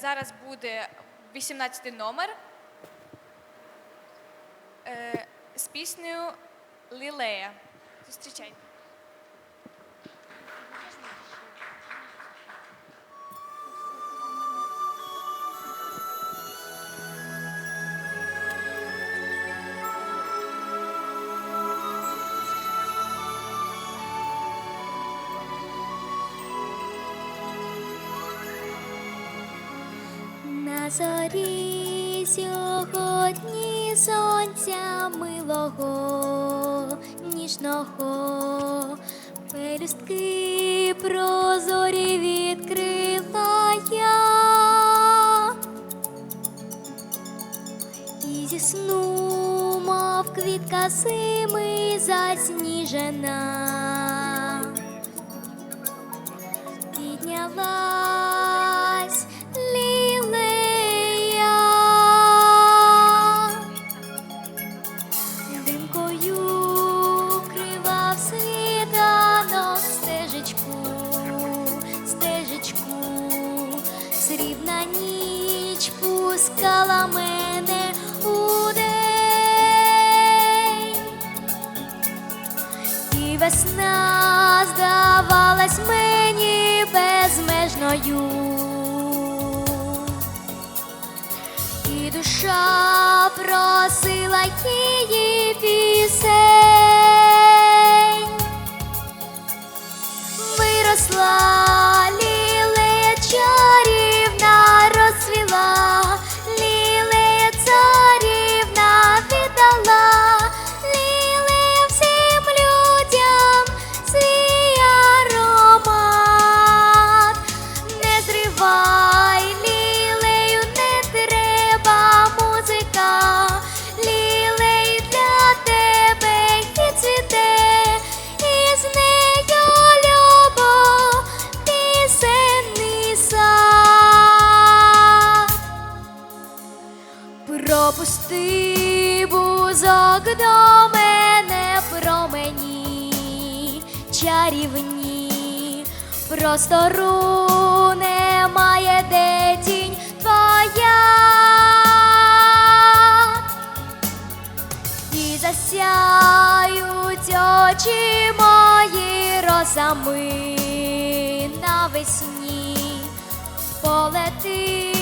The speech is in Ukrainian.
Зараз буде 18 номер е, з піснею Лілея. Зустрічайте. На зорі сьогодні сонця милого, ніжного, пелюстки прозорі відкрила я. І зі сну, мов квітка зими засніжена. Срібна ніч пускала мене у день. І весна здавалась мені безмежною, і душа просила її Пропусти бузок до мене промені чарівні, простору немає, де тінь твоя. І засяють очі мої росами навесні полети